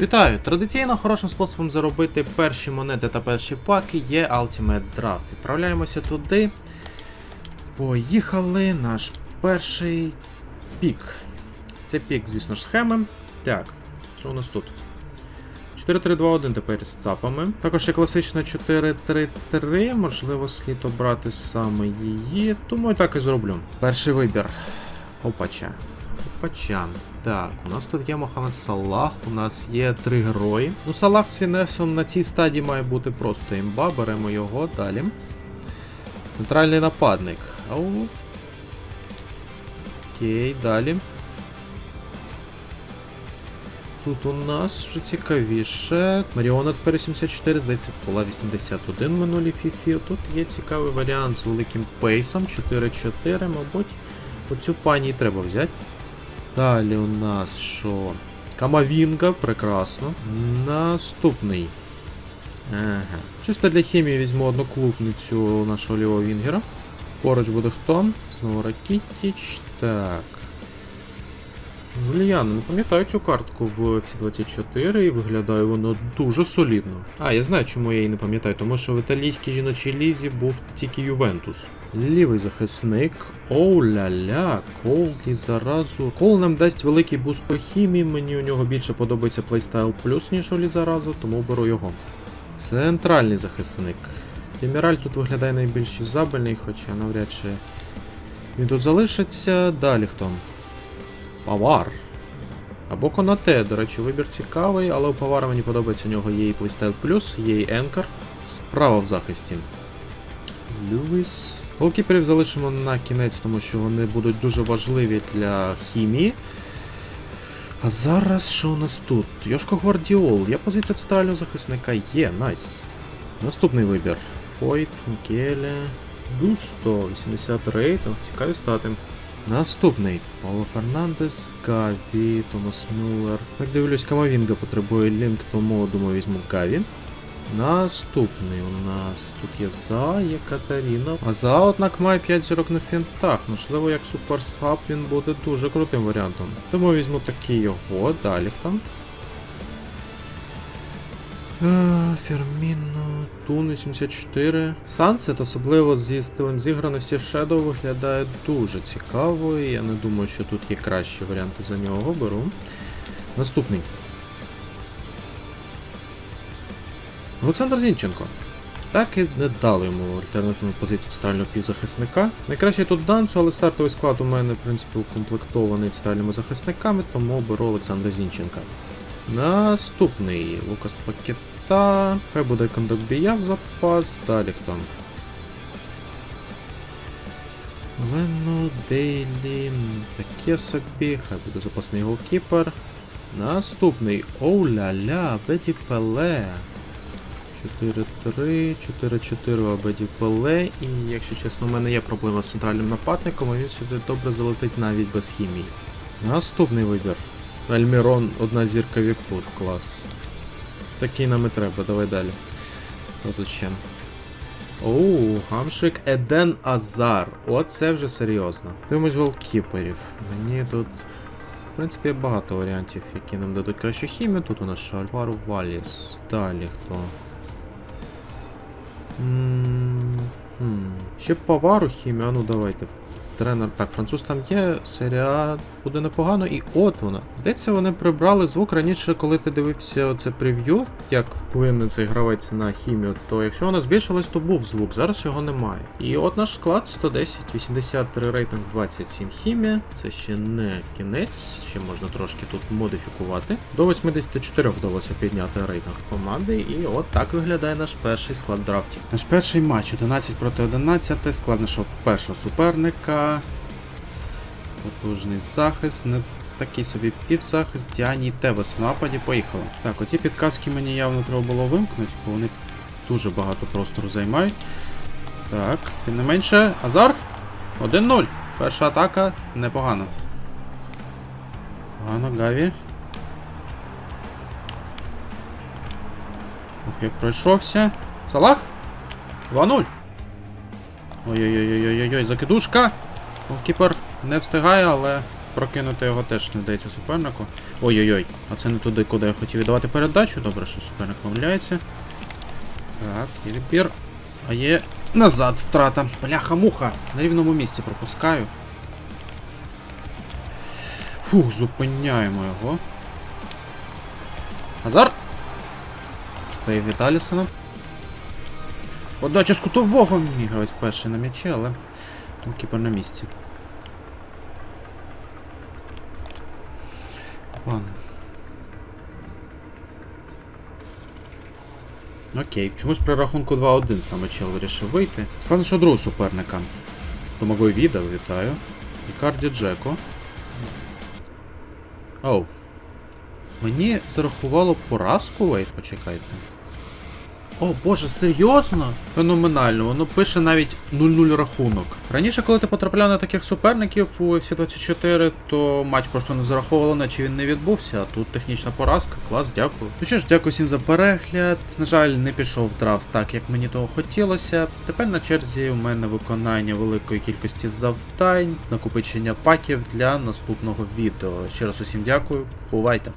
Вітаю! Традиційно хорошим способом заробити перші монети та перші паки є Ultimate Draft. Відправляємося туди. Поїхали наш перший пік. Це пік, звісно ж, схеми. Так, що у нас тут? 4-3-2-1 тепер з цапами. Також є класична 4-3-3, можливо, слід обрати саме її. І так і зроблю. Перший вибір. Опача. Опача. Так, у нас тут є Мохамед Салах, у нас є три герої. Ну, Салах з Фінесом на цій стадії має бути просто імба, беремо його далі. Центральний нападник. Ау. Окей, далі. Тут у нас вже цікавіше. Маріона тепер 74, здається, була 81 в минулій фіфі. Тут є цікавий варіант з великим пейсом. 4-4, мабуть. Оцю пані треба взяти. Далі у нас що? Камавінга, прекрасно. Наступний. Ага. Чисто для хімії візьму одну клубницю нашого лівого вінгера. Поруч буде хто? Знову Ракітіч. Так. Жуліяна, не пам'ятаю цю картку в FC24 і виглядає воно дуже солідно. А, я знаю, чому я її не пам'ятаю, тому що в італійській жіночій лізі був тільки Ювентус. Лівий захисник. Оу-ля-ля, Кол заразу. Кол нам дасть великий буст по хімії, мені у нього більше подобається плейстайл плюс, ніж Олі заразу, тому беру його. Центральний захисник. Деміраль тут виглядає найбільш юзабельний, хоча навряд чи він тут залишиться. Далі хто? Павар. Або Конате, до речі, вибір цікавий, але у Павара мені подобається у нього є і плейстайл плюс, є і енкар. Справа в захисті. Люїс. Голкіперів залишимо на кінець, тому що вони будуть дуже важливі для хімії. А зараз що у нас тут? Йошко Гвардіол. Є позиція центрального захисника. Є, найс. Наступний вибір. Фойт, Мікеле. Густо, 80 рейтинг, цікаві стати. Наступний Пауло Фернандес, Гаві, Томас Мюллер. Як дивлюсь, Камавінга потребує лінк, тому думаю візьму Гаві. Наступний у нас тут є За, є Катаріна. А За, однак, має 5 зірок на фінтах. Можливо, як суперсап він буде дуже крутим варіантом. Тому візьму такий його, далі там. Е, Ферміно, Тун 84. Сансет, особливо зі стилем зіграності Shadow, виглядає дуже цікаво, і я не думаю, що тут є кращі варіанти за нього. Беру. Наступний. Олександр Зінченко. Так і не дали йому альтернативну позицію центрального півзахисника. Найкраще тут Дансу, але стартовий склад у мене, в принципі, укомплектований центральними захисниками, тому беру Олександра Зінченка. Наступний Лукас Пакета. Хай буде Кондокбія в запас. Далі хто? Лено, Дейлі, таке собі, хай буде запасний голкіпер. Наступний Оу-ля-ля, Беді Пеле. 4-3, 4-4 у Абеді Пеле. І якщо чесно, у мене є проблема з центральним нападником, і він сюди добре залетить навіть без хімії. Наступний вибір. Альмірон, одна зірка Вікфуд, клас. Такий нам і треба, давай далі. Хто тут ще? Оу, гамшик Еден Азар. Оце вже серйозно. Дивимось голкіперів. Мені тут. В принципі, багато варіантів, які нам дадуть кращу хімію. Тут у нас що? Альваро Валіс. Далі хто? М, хм. Ще повару хімію, а ну давайте. Тренер. Так, француз там є, серія буде непогано, і от вона. Здається, вони прибрали звук раніше, коли ти дивився оце прев'ю, як вплине цей гравець на хімію, то якщо вона збільшилась, то був звук, зараз його немає. І от наш склад 110, 83 рейтинг, 27 хімія. Це ще не кінець, ще можна трошки тут модифікувати. До 84 вдалося підняти рейтинг команди, і от так виглядає наш перший склад драфті. Наш перший матч 11 проти 11, склад нашого першого суперника. Потужний захист, не такий собі півзахист, Діані Тевес в нападі. Поїхали. Так, оці підказки мені явно треба було вимкнути, бо вони дуже багато простору займають. Так, тим не менше, Азар 1-0. Перша атака непогано. Погано, Гаві. Ох, як пройшовся. Салах? 2-0. Ой-ой-ой-ой-ой-ой, закидушка. Голкіпер не встигає, але прокинути його теж не вдається супернику. Ой-ой-ой, а це не туди, куди я хотів віддавати передачу. Добре, що суперник помиляється. Так, є відбір. А є назад втрата. Бляха-муха. На рівному місці пропускаю. Фух, зупиняємо його. Азар. Сейв від Алісона. Подача з кутового. Мій гравець перший на м'ячі, але кіпер на місці. Ладно. Окей, чомусь при рахунку 2-1 саме чел вирішив вийти. Складно, що другого суперника. Домагой відео, вітаю. Ікарді Джеко. Оу. Мені зарахувало поразку, вейт, почекайте. О боже, серйозно? Феноменально, воно пише навіть 0-0 рахунок. Раніше, коли ти потрапляв на таких суперників у UFC 24, то матч просто не зараховувало, наче він не відбувся, а тут технічна поразка. Клас, дякую. Ну що ж, дякую всім за перегляд. На жаль, не пішов драфт так, як мені того хотілося. Тепер на черзі у мене виконання великої кількості завдань, накопичення паків для наступного відео. Ще раз усім дякую, бувайте!